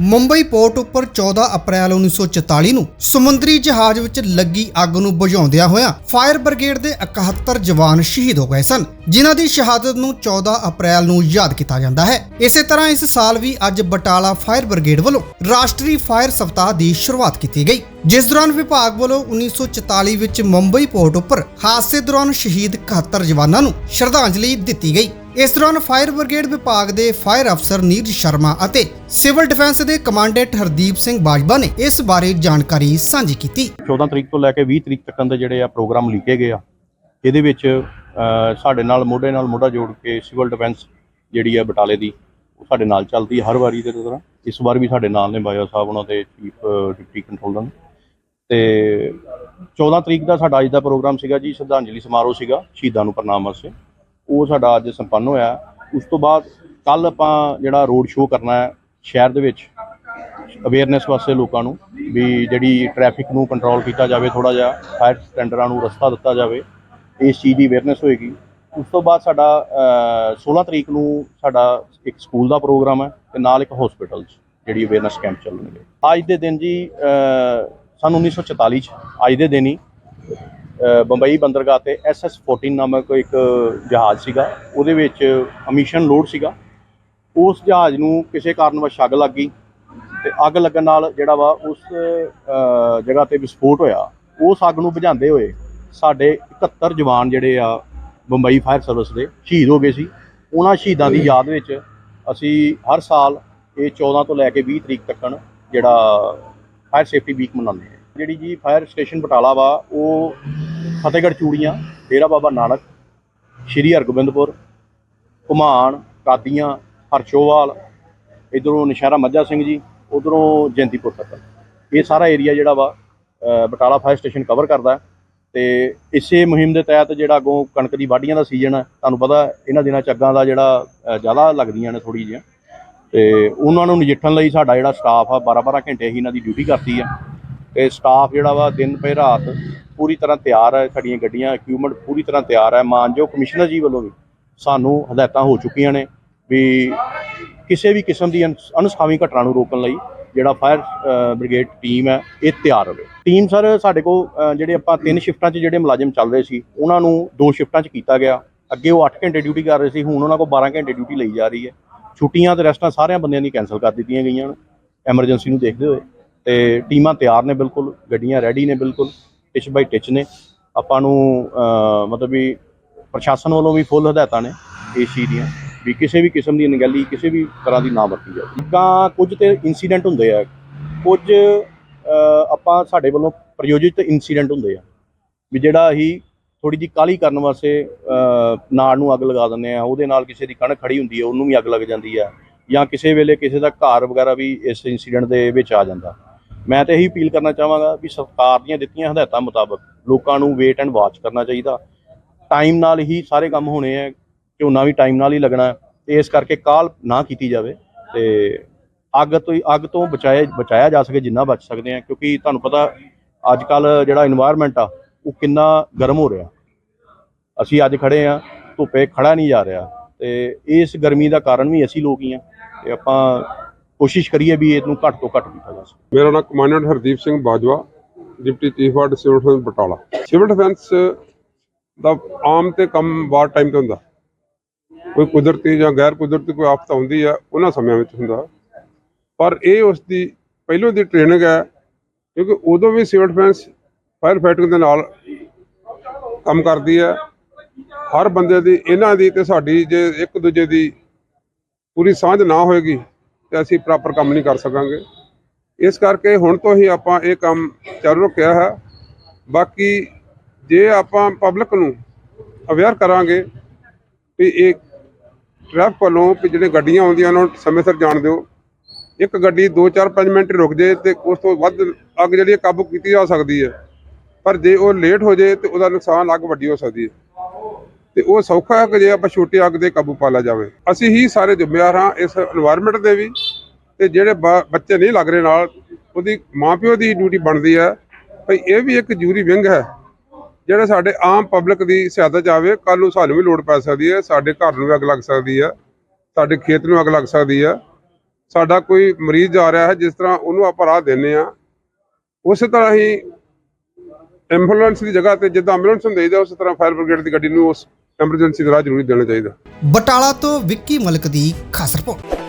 Mumbai port ਉੱਪਰ 14 ਅਪ੍ਰੈਲ 1944 ਨੂੰ ਸਮੁੰਦਰੀ ਜਹਾਜ਼ ਵਿੱਚ ਲੱਗੀ ਅੱਗ ਨੂੰ ਬੁਝਾਉਂਦਿਆਂ ਹੋਇਆਂ ਫਾਇਰ ਬ੍ਰਿਗੇਡ ਦੇ 71 ਜਵਾਨ ਸ਼ਹੀਦ ਹੋ ਗਏ ਸਨ, ਜਿਨ੍ਹਾਂ ਦੀ ਸ਼ਹਾਦਤ ਨੂੰ 14 ਅਪ੍ਰੈਲ ਨੂੰ ਯਾਦ ਕੀਤਾ ਜਾਂਦਾ ਹੈ। ਇਸੇ ਤਰ੍ਹਾਂ ਇਸ ਸਾਲ ਵੀ ਅੱਜ ਬਟਾਲਾ ਫਾਇਰ ਬ੍ਰਿਗੇਡ ਵੱਲੋਂ ਰਾਸ਼ਟਰੀ ਫਾਇਰ ਸਪਤਾਹ ਦੀ ਸ਼ੁਰੂਆਤ ਕੀਤੀ ਗਈ, ਜਿਸ ਦੌਰਾਨ ਵਿਭਾਗ ਵੱਲੋਂ 1944 ਵਿੱਚ ਮੁੰਬਈ ਪੋਰਟ ਉੱਪਰ ਹਾਦਸੇ ਦੌਰਾਨ ਸ਼ਹੀਦ 71 ਜਵਾਨਾਂ ਨੂੰ ਸ਼ਰਧਾਂਜਲੀ ਦਿੱਤੀ ਗਈ। ਇਸ ਦੌਰਾਨ ਫਾਇਰ ਬ੍ਰਿਗੇਡ ਵਿਭਾਗ ਦੇ ਫਾਇਰ ਅਫਸਰ ਨੀਰਜ ਸ਼ਰਮਾ ਅਤੇ ਸਿਵਲ ਡਿਫੈਂਸ ਦੇ ਕਮਾਂਡੈਂਟ ਹਰਦੀਪ ਸਿੰਘ ਬਾਜਵਾ ਨੇ ਇਸ ਬਾਰੇ ਜਾਣਕਾਰੀ ਸਾਂਝੀ ਕੀਤੀ। 14 ਤਰੀਕ ਤੋਂ ਲੈ ਕੇ 20 ਤਰੀਕ ਤੱਕ ਦੇ ਜਿਹੜੇ ਆ ਪ੍ਰੋਗਰਾਮ ਲਿਖੇ ਗਏ ਆ ਇਹਦੇ ਵਿੱਚ ਅ, ਸਾਡੇ ਨਾਲ ਮੋਢੇ ਨਾਲ ਮੋਢਾ ਜੋੜ ਕੇ ਸਿਵਲ ਡਿਫੈਂਸ ਜਿਹੜੀ ਆ ਬਟਾਲੇ ਦੀ ਉਹ ਸਾਡੇ ਨਾਲ ਚੱਲਦੀ ਹੈ ਹਰ ਵਾਰੀ ਦੇ ਤਰ੍ਹਾਂ ਇਸ ਵਾਰ ਵੀ ਸਾਡੇ ਨਾਲ ਨੇ ਬਾਜਵਾ ਸਾਹਿਬ ਉਹਨਾਂ ਦੇ ਚੀਫ ਡਿਪਟੀ ਕੰਟਰੋਲਰ। ਤੇ 14 ਤਰੀਕ ਦਾ ਸਾਡਾ ਅੱਜ ਦਾ ਪ੍ਰੋਗਰਾਮ ਸੀਗਾ ਜੀ ਸ਼ਰਧਾਂਜਲੀ ਸਮਾਰੋਹ ਸੀਗਾ ਸ਼ਹੀਦਾਂ ਨੂੰ ਪ੍ਰਣਾਮ ਵਾਸਤੇ ਉਹ ਸਾਡਾ ਅੱਜ ਸੰਪੰਨ ਹੋਇਆ। ਉਸ ਤੋਂ ਬਾਅਦ ਕੱਲ ਆਪਾਂ ਜਿਹੜਾ ਰੋਡ ਸ਼ੋਅ ਕਰਨਾ ਹੈ ਸ਼ਹਿਰ ਦੇ ਵਿੱਚ ਅਵੇਅਰਨੈਸ ਵਾਸਤੇ ਲੋਕਾਂ ਨੂੰ ਵੀ ਜਿਹੜੀ ਟ੍ਰੈਫਿਕ ਨੂੰ ਕੰਟਰੋਲ ਕੀਤਾ ਜਾਵੇ ਥੋੜਾ ਜਿਹਾ ਫਾਇਰ ਸਟੈਂਡਰਾਂ ਨੂੰ ਰਸਤਾ ਦਿੱਤਾ ਜਾਵੇ ਇਸ ਚੀਜ਼ ਦੀ ਅਵੇਅਰਨੈਸ ਹੋਏਗੀ। ਉਸ ਤੋਂ ਬਾਅਦ ਸਾਡਾ ਅ, 16 ਤਰੀਕ ਨੂੰ ਸਾਡਾ ਇੱਕ ਸਕੂਲ ਦਾ ਪ੍ਰੋਗਰਾਮ ਹੈ ਤੇ ਨਾਲ ਇੱਕ ਹਸਪੀਟਲ 'ਚ ਜਿਹੜੀ ਅਵੇਅਰਨੈਸ ਕੈਂਪ ਚੱਲਣਗੇ। ਅੱਜ ਦੇ ਦਿਨ ਜੀ ਅ, ਸਨ 1944 ਚ ਅੱਜ ਦੇ ਦਿਨ ਹੀ ਬੰਬਈ ਬੰਦਰਗਾਹ ਤੇ ਐਸਐਸ 14 ਨਾਮਕ ਇੱਕ ਜਹਾਜ਼ ਸੀਗਾ। ਉਹਦੇ ਵਿੱਚ ਅਮਿਸ਼ਨ ਲੋਡ ਸੀਗਾ। ਉਸ ਜਹਾਜ਼ ਨੂੰ ਕਿਸੇ ਕਾਰਨ ਕਾਰਨਵਸ਼ ਅੱਗ ਲੱਗ ਗਈ ਤੇ ਅੱਗ ਲੱਗਣ ਨਾਲ ਜਿਹੜਾ ਵਾ ਉਸ ਜਗ੍ਹਾ ਤੇ ਵਿਸਫੋਟ ਹੋਇਆ। ਉਸ ਅੱਗ ਨੂੰ ਬੁਝਾਉਂਦੇ ਹੋਏ ਸਾਡੇ 71 ਜਵਾਨ ਜਿਹੜੇ ਆ ਬੰਬਈ ਫਾਇਰ ਸਰਵਿਸ ਦੇ ਸ਼ਹੀਦ ਹੋ ਗਏ ਸੀ। ਉਹਨਾਂ ਸ਼ਹੀਦਾਂ ਦੀ ਯਾਦ ਵਿੱਚ ਅਸੀਂ ਹਰ ਸਾਲ ਇਹ 14 ਤੋਂ ਲੈ ਕੇ 20 ਤਰੀਕ ਤੱਕ ਜਿਹੜਾ ਫਾਇਰ ਸੇਫਟੀ ਵੀਕ ਮਨਾਉਂਦੇ ਹਾਂ। ਜਿਹੜੀ ਜੀ ਫਾਇਰ ਸਟੇਸ਼ਨ ਬਟਾਲਾ ਵਾ, ਉਹ ਫਤਿਹਗੜ੍ਹ ਚੂੜੀਆਂ, ਡੇਰਾ ਬਾਬਾ ਨਾਨਕ, ਸ਼੍ਰੀ ਹਰਗੋਬਿੰਦਪੁਰ, ਘੁਮਾਣ, ਕਾਦੀਆਂ, ਹਰਸ਼ੋਵਾਲ, ਇਧਰੋਂ ਨਸ਼ਹਿਰਾ ਮੱਝਾ ਸਿੰਘ ਜੀ, ਉਧਰੋਂ ਜੈਂਤੀਪੁਰ ਤੱਕ। ਇਹ ਸਾਰਾ ਏਰੀਆ ਜਿਹੜਾ ਵਾ ਬਟਾਲਾ ਫਾਇਰ ਸਟੇਸ਼ਨ ਕਵਰ ਕਰਦਾ ਹੈ ਤੇ ਇਸੇ ਮੁਹਿੰਮ ਦੇ ਤਹਿਤ ਜਿਹੜਾ ਅੱਗੋਂ ਕਣਕ ਦੀ ਵਾਢੀਆਂ ਦਾ ਸੀਜ਼ਨ ਹੈ, ਤੁਹਾਨੂੰ ਪਤਾ ਇਹਨਾਂ ਦਿਨਾਂ ਚ ਅੱਗਾਂ ਦਾ ਜਿਹੜਾ ਜ਼ਿਆਦਾ ਲੱਗਦੀਆਂ ਨੇ ਥੋੜੀ ਜਿਹੀਆਂ। ਤੇ ਉਹਨਾਂ ਨੂੰ ਨਜਿੱਠਣ ਲਈ ਸਾਡਾ ਜਿਹੜਾ ਸਟਾਫ ਆ 12-12 ਘੰਟੇ ਹੀ ਇਹਨਾਂ ਦੀ ਡਿਊਟੀ ਕਰਦੀ ਆ। ਤੇ ਸਟਾਫ ਜਿਹੜਾ ਵਾ ਦਿਨ ਪੇ ਰਾਤ ਪੂਰੀ ਤਰ੍ਹਾਂ ਤਿਆਰ ਹੈ ਸਾਡੀਆਂ ਗੱਡੀਆਂ ਇਕਵਿਪਮੈਂਟ ਪੂਰੀ ਤਰ੍ਹਾਂ ਤਿਆਰ ਹੈ। ਮਾਨਯੋਗ ਕਮਿਸ਼ਨਰ ਜੀ ਵੱਲੋਂ ਵੀ ਸਾਨੂੰ ਹਦਾਇਤਾਂ ਹੋ ਚੁੱਕੀਆਂ ਨੇ ਵੀ ਕਿਸੇ ਵੀ ਕਿਸਮ ਦੀ ਅਨਸ- ਅਣਸੁਖਾਵੀਂ ਘਟਨਾ ਨੂੰ ਰੋਕਣ ਲਈ ਜਿਹੜਾ ਫਾਇਰ ਬ੍ਰਿਗੇਡ ਟੀਮ ਹੈ, ਇਹ ਤਿਆਰ ਰਹੇ ਟੀਮ ਸਰ ਸਾਡੇ ਕੋਲ ਜਿਹੜੇ ਆਪਾਂ ਤਿੰਨ ਸ਼ਿਫਟਾਂ 'ਚ ਜਿਹੜੇ ਮੁਲਾਜ਼ਮ ਚੱਲ ਰਹੇ ਸੀ, ਉਹਨਾਂ ਨੂੰ ਦੋ ਸ਼ਿਫਟਾਂ 'ਚ ਕੀਤਾ ਗਿਆ। ਅੱਗੇ ਉਹ 8 ਘੰਟੇ ਡਿਊਟੀ ਕਰ ਰਹੇ ਸੀ, ਹੁਣ ਉਹਨਾਂ ਕੋਲ 12 ਘੰਟੇ ਡਿਊਟੀ ਲਈ ਜਾ ਰਹੀ ਹੈ। ਛੁੱਟੀਆਂ ਤੇ ਰੈਸਟਾਂ ਸਾਰਿਆਂ ਬੰਦਿਆਂ ਦੀ ਕੈਨਸਲ ਕਰ ਦਿੱਤੀਆਂ ਗਈਆਂ ਨੇ। ਐਮਰਜੈਂਸੀ ਨੂੰ ਦੇਖਦੇ ਹੋਏ। ਤੇ ਟੀਮਾਂ ਤਿਆਰ ਨੇ ਬਿਲਕੁਲ, ਗੱਡੀਆਂ ਰੈਡੀ ਨੇ ਬਿਲਕੁਲ ਟਿਚ ਬਾਈ ਟਿਚ ਨੇ। ਆਪਾਂ ਨੂੰ ਮਤਲਬ ਵੀ ਪ੍ਰਸ਼ਾਸਨ ਵੱਲੋਂ ਵੀ ਫੁੱਲ ਹਦਾਇਤਾਂ ਨੇ ਇਸ ਚੀਜ਼ ਦੀਆਂ ਵੀ ਕਿਸੇ ਵੀ ਕਿਸਮ ਦੀ ਅਣਗਹਿਲੀ, ਕਿਸੇ ਵੀ ਤਰ੍ਹਾਂ ਦੀ ਨਾ ਵਰਤੀ ਜਾਵੇ। ਤਾਂ ਕੁਝ ਤੇ ਇਨਸੀਡੈਂਟ ਹੁੰਦੇ ਆ। ਕੁਝ ਆਪਾਂ ਸਾਡੇ ਵੱਲੋਂ ਪ੍ਰਯੋਜਿਤ ਇਨਸੀਡੈਂਟ ਹੁੰਦੇ ਆ। ਵੀ ਜਿਹੜਾ ਅਸੀਂ ਥੋੜੀ ਜਿਹੀ ਕਾਲੀ ਕਰਨ ਵਾਸਤੇ ਨਾੜ ਨੂੰ ਅੱਗ ਲਗਾ ਦਿੰਦੇ ਆ, ਉਹਦੇ ਨਾਲ ਕਿਸੇ ਦੀ ਕਣਕ ਖੜੀ ਹੁੰਦੀ ਹੈ ਉਹਨੂੰ ਵੀ ਅੱਗ ਲੱਗ ਜਾਂਦੀ ਆ ਜਾਂ ਕਿਸੇ ਵੇਲੇ ਕਿਸੇ ਦਾ ਘਰ ਵਗੈਰਾ ਵੀ ਇਸ ਇਨਸੀਡੈਂਟ ਦੇ ਵਿੱਚ ਆ ਜਾਂਦਾ। ਮੈਂ ਤਾਂ ਇਹੀ ਅਪੀਲ ਕਰਨਾ ਚਾਹਾਂਗਾ ਵੀ ਸਰਕਾਰ ਦੀਆਂ ਦਿੱਤੀਆਂ ਹਦਾਇਤਾਂ ਮੁਤਾਬਕ ਲੋਕਾਂ ਨੂੰ ਵੇਟ ਐਂਡ ਵਾਚ ਕਰਨਾ ਚਾਹੀਦਾ। ਟਾਈਮ ਨਾਲ ਹੀ ਸਾਰੇ ਕੰਮ ਹੋਣੇ ਆ ਝੋਨਾ ਵੀ ਟਾਈਮ ਨਾਲ ਹੀ ਲੱਗਣਾ ਤੇ ਇਸ ਕਰਕੇ ਕਾਲ ਨਾ ਕੀਤੀ ਜਾਵੇ ਤੇ ਅੱਗ ਤੋਂ ਹੀ ਅੱਗ ਤੋਂ ਬਚਾਇਆ ਬਚਾਇਆ ਜਾ ਸਕੇ ਜਿੰਨਾ ਬਚ ਸਕਦੇ ਆ, ਕਿਉਂਕਿ ਤੁਹਾਨੂੰ ਪਤਾ ਅੱਜ ਕੱਲ ਜਿਹੜਾ এনवायरमेंट ਆ, ਉਹ ਕਿੰਨਾ ਗਰਮ ਹੋ ਰਿਹਾ। ਅਸੀਂ ਅੱਜ ਖੜੇ ਆ, ਧੁੱਪੇ ਖੜਾ ਨਹੀਂ ਜਾ ਰਿਹਾ ਤੇ ਇਸ ਗਰਮੀ ਦਾ ਕਾਰਨ ਵੀ ਅਸੀਂ ਲੋਕ ਹੀ ਆ। ਤੇ ਆਪਾਂ ਕੋਸ਼ਿਸ਼ ਕਰੀਏ ਵੀ ਇਹਨੂੰ ਘੱਟ ਤੋਂ ਘੱਟ ਕੀਤਾ ਜਾ ਸਕੇ। ਮੇਰਾ ਨਾਮ commandant Hardeep Singh Bajwa, deputy chief of civil defence Batala. Civil defence ਦਾ ਆਮ ਤੇ ਕੰਮ ਵਾਰ ਟਾਈਮ ਤੇ ਹੁੰਦਾ। ਕੋਈ ਕੁਦਰਤੀ ਜਾਂ ਗੈਰ ਕੁਦਰਤੀ ਕੋਈ ਆਫਤ ਆਉਂਦੀ ਆ, ਉਹਨਾਂ ਸਮਿਆਂ ਵਿੱਚ ਹੁੰਦਾ। ਪਰ ਇਹ ਉਸ ਦੀ ਪਹਿਲੋਂ ਦੀ ਟ੍ਰੇਨਿੰਗ ਹੈ, ਕਿਉਂਕਿ ਉਦੋਂ ਵੀ ਸਿਵਲ ਡਿਫੈਂਸ ਫਾਇਰ ਫਾਈਟਿੰਗ ਦੇ ਨਾਲ ਕੰਮ ਕਰਦੀ ਹੈ। ਹਰ ਬੰਦੇ ਦੀ ਇਹਨਾਂ ਦੀ ਤੇ ਸਾਡੀ ਜੇ ਇੱਕ ਦੂਜੇ ਦੀ ਪੂਰੀ ਸਾਂਝ ਨਾ ਹੋਏਗੀ ਤੇ ਅਸੀਂ ਪ੍ਰੋਪਰ ਕੰਮ ਨਹੀਂ ਕਰ ਸਕਾਂਗੇ। ਇਸ ਕਰਕੇ ਹੁਣ ਤੋਂ ਹੀ ਆਪਾਂ ਇਹ ਕੰਮ ਚਾਲੂ ਰੱਖਿਆ ਹੈ। ਬਾਕੀ ਜੇ ਆਪਾਂ ਪਬਲਿਕ ਨੂੰ ਅਵੇਅਰ ਕਰਾਂਗੇ ਵੀ ਇਹ ਟ੍ਰੈਫਿਕ ਵੱਲੋਂ ਵੀ ਜਿਹੜੇ ਗੱਡੀਆਂ ਆਉਂਦੀਆਂ ਉਹਨਾਂ ਨੂੰ ਸਮੇਂ ਸਿਰ ਜਾਣ ਦਿਓ। ਇੱਕ ਗੱਡੀ 2-4-5 ਮਿੰਟ ਰੁਕ ਜੇ ਤੇ ਉਸ ਤੋਂ ਵੱਧ ਅੱਗ ਜਿਹੜੀ ਹੈ ਕਾਬੂ ਕੀਤੀ ਜਾ ਸਕਦੀ ਹੈ। ਪਰ ਜੇ ਉਹ ਲੇਟ ਹੋ ਜੇ ਤੇ ਉਹਦਾ ਨੁਕਸਾਨ ਅੱਗ ਵੱਡੀ ਹੋ ਸਕਦੀ ਹੈ। ਤੇ ਉਹ ਸੌਖਾ ਹੈ ਕਿ ਜੇ ਆਪਾਂ ਛੋਟੇ ਅੱਗ ਦੇ ਕਾਬੂ ਪਾ ਲਿਆ ਜਾਵੇ। ਅਸੀਂ ਹੀ ਸਾਰੇ ਜ਼ਿੰਮੇਵਾਰ ਹਾਂ ਇਸ এনवायरमेंट ਦੇ ਵੀ ਤੇ ਜਿਹੜੇ ਬੱਚੇ ਨਹੀਂ ਲੱਗ ਰਹੇ ਨਾਲ, ਉਹਦੀ ਮਾਂ ਪਿਓ ਦੀ ਡਿਊਟੀ ਬਣਦੀ ਹੈ। ਭਈ ਇਹ ਵੀ ਇੱਕ ਜੂਰੀ ਵਿੰਗ ਹੈ। ਜਿਹੜਾ ਸਾਡੇ ਆਮ ਪਬਲਿਕ ਦੀ ਸਹਾਇਤਾ ਚਾਵੇ ਕੱਲ ਨੂੰ ਸਾਨੂੰ ਵੀ ਲੋੜ ਪੈ ਸਕਦੀ ਹੈ, ਸਾਡੇ ਘਰ ਨੂੰ ਅੱਗ ਲੱਗ ਸਕਦੀ ਹੈ, ਸਾਡੇ ਖੇਤ ਨੂੰ ਅੱਗ ਲੱਗ ਸਕਦੀ ਹੈ। ਸਾਡਾ ਕੋਈ ਮਰੀਜ਼ ਆ ਰਿਹਾ ਹੈ, ਜਿਸ ਤਰ੍ਹਾਂ ਉਹਨੂੰ ਆਪਾਂ ਰਾਹ ਦਿੰਨੇ ਆ ਉਸੇ ਤਰ੍ਹਾਂ ਹੀ ਐਂਬੂਲੈਂਸ ਦੀ ਜਗ੍ਹਾ ਤੇ ਜਿੱਦਾਂ ਐਂਬੂਲੈਂਸ ਹੁੰਦੀ ਹੈ ਉਸੇ ਤਰ੍ਹਾਂ ਫਾਇਰ ਬ੍ਰਿਗੇਡ ਦੀ ਗੱਡੀ ਨੂੰ ਉਸ ਐਮਰਜੈਂਸੀ ਦਾ ਰਾਹ ਜ਼ਰੂਰੀ ਦੇਣਾ ਚਾਹੀਦਾ। ਬਟਾਲਾ ਤੋਂ ਵਿੱਕੀ ਮਲਕ ਦੀ ਖਾਸ ਰਿਪੋਰਟ।